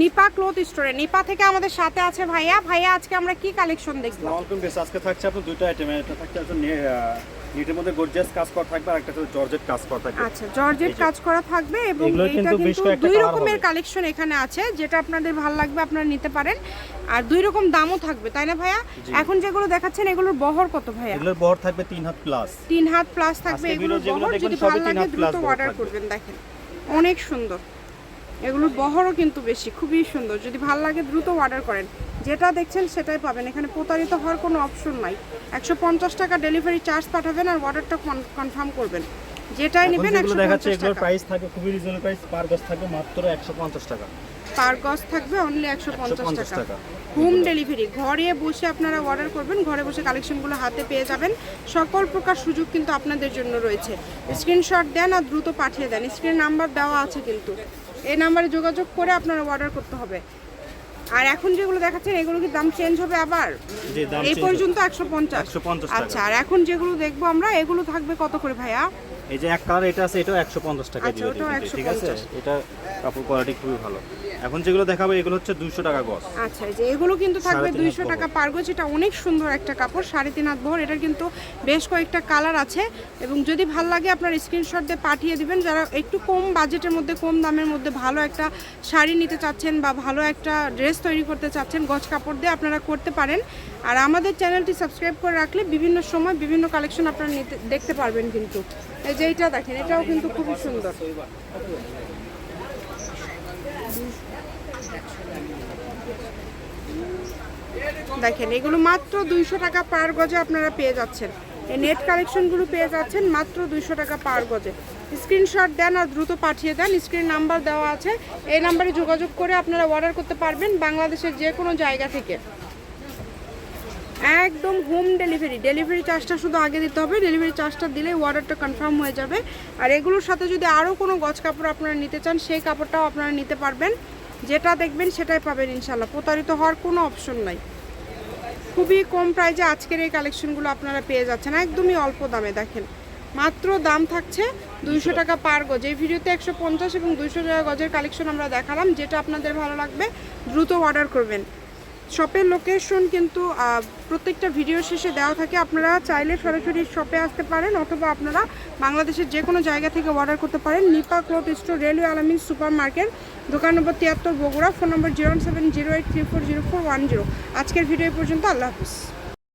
Nipa cloth স্টোরে। নিপা থেকে আমাদের সাথে আছে ভাইয়া। ভাইয়া আজকে আমরা কি কালেকশন দেখব? ওয়েলকাম বেশ আজকে থাকছে আপনার দুটো আইটেম এটা থাকছে আপনার নিটের মধ্যে গর্জিয়াস কাজ করা থাকবে আর একটা জর্জেট কাজ করা থাকবে। আচ্ছা জর্জেট কাজ করা থাকবে এবং এটা কিন্তু দুই রকমের কালেকশন এখানে আছে যেটা আপনাদের ভালো লাগবে আপনারা নিতে পারেন। আর দুই রকম দামও থাকবে তাই না ভাইয়া? এখন যেগুলো দেখাচ্ছেন এগুলোর বহর কত ভাইয়া? এগুলোর বহর থাকবে তিন হাত প্লাস তিন হাত প্লাস থাকবে এগুলোর বহর। যদি ভালো লাগে দ্রুত অর্ডার করবেন দেখেন। অনেক সুন্দর। এগুলোর বহরও কিন্তু বেশি খুবই সুন্দর। যদি ভালো লাগে দ্রুত অর্ডার করেন। যেটা দেখছেন সেটাই পাবেন। এখানে প্রতারিত হওয়ার কোনো অপশন নাই। একশো পঞ্চাশ টাকা ডেলিভারি চার্জ পাঠাবেন আর অর্ডারটা কনফার্ম করবেন। যেটাই নেবেন একশো দেখাচ্ছে এগুলোর টাকা। প্রাইস থাকবে খুবই রিজনেবল প্রাইস পার গজ থাকবে মাত্র একশো পঞ্চাশ টাকা। পার গজ থাকবে অনলি একশো পঞ্চাশ টাকা। টাকা। হোম ডেলিভারি ঘরে বসে আপনারা অর্ডার করবেন ঘরে বসে কালেকশনগুলো হাতে পেয়ে যাবেন। সকল প্রকার সুযোগ কিন্তু আপনাদের জন্য রয়েছে। স্ক্রিনশট দেন আর দ্রুত পাঠিয়ে দেন। স্ক্রিন নাম্বার দেওয়া আছে কিন্তু। এই নাম্বারে যোগাযোগ করে আপনারা অর্ডার করতে হবে। আর এখন যেগুলো দেখাচ্ছেন এগুলো কি দাম চেঞ্জ হবে আবার? এই পর্যন্ত একশো পঞ্চাশ। 150 আচ্ছা আর এখন যেগুলো দেখব আমরা এগুলো থাকবে কত করে ভাইয়া? এই যে এক কালার এটা আছে এটাও একশো পঞ্চাশ টাকা আচ্ছা, ঠিক আছে? এটা কাপড় কোয়ালিটি খুবই ভালো। এখন যেগুলো দেখাবো এগুলো হচ্ছে দুশো টাকা গজ। আচ্ছা এই যে এগুলো কিন্তু থাকবে সাড়ে তিন দুইশো হাত টাকা পারগো যেটা অনেক সুন্দর একটা কাপড় সাড়ে তিন হাত বহর। এটার কিন্তু বেশ কয়েকটা কালার আছে। এবং যদি ভালো লাগে আপনার স্ক্রিনশট দিয়ে পাঠিয়ে দিবেন। যারা একটু কম বাজেটের মধ্যে কম দামের মধ্যে ভালো একটা শাড়ি নিতে চাচ্ছেন বা ভালো একটা ড্রেস তৈরি করতে চাচ্ছেন গজ কাপড় দিয়ে আপনারা করতে পারেন। আর আমাদের চ্যানেলটি সাবস্ক্রাইব করে রাখলে বিভিন্ন সময় বিভিন্ন কালেকশন আপনারা নিতে দেখতে পারবেন কিন্তু। এই যে এইটা দেখেন এটাও কিন্তু খুবই সুন্দর। দেখেন, এগুলো মাত্র দুইশো টাকা পার গজে আপনারা পেয়ে যাচ্ছেন। এই নেট কালেকশনগুলো পেয়ে যাচ্ছেন মাত্র দুইশো টাকা পার গজে। স্ক্রিনশট দেন আর দ্রুত পাঠিয়ে দেন। স্ক্রিন নাম্বার দেওয়া আছে। এই নাম্বারে যোগাযোগ করে আপনারা অর্ডার করতে পারবেন বাংলাদেশের যে কোনো জায়গা থেকে। একদম হোম ডেলিভারি ডেলিভারি চার্জটা শুধু আগে দিতে হবে। ডেলিভারি চার্জটা দিলে অর্ডারটা কনফার্ম হয়ে যাবে। আর এগুলোর সাথে যদি আরও কোনো গজ কাপড় আপনারা নিতে চান, সেই কাপড়টাও আপনারা নিতে পারবেন। যেটা দেখবেন সেটাই পাবেন ইনশাল্লাহ প্রতারিত হওয়ার কোনো অপশন নাই। খুবই কম প্রাইজে আজকের এই কালেকশনগুলো আপনারা পেয়ে যাচ্ছেন। একদমই অল্প দামে, দেখেন। মাত্র দাম থাকছে দুইশো টাকা পার গজ। এই ভিডিওতে একশো পঞ্চাশ এবং দুইশো টাকা গজের কালেকশন আমরা দেখালাম, যেটা আপনাদের ভালো লাগবে, দ্রুত অর্ডার করবেন। শপের লোকেশন কিন্তু প্রত্যেকটা ভিডিও শেষে দেওয়া থাকে। আপনারা চাইলে সরাসরি শপে আসতে পারেন অথবা আপনারা বাংলাদেশের যে কোনো জায়গা থেকে অর্ডার করতে পারেন। Nipa cloth store railway Alamin super market দোকান নম্বর তিয়াত্তর, Bogura phone number zero seven zero eight three four zero four one zero আজকের ভিডিও পর্যন্ত, আল্লাহ হাফিজ।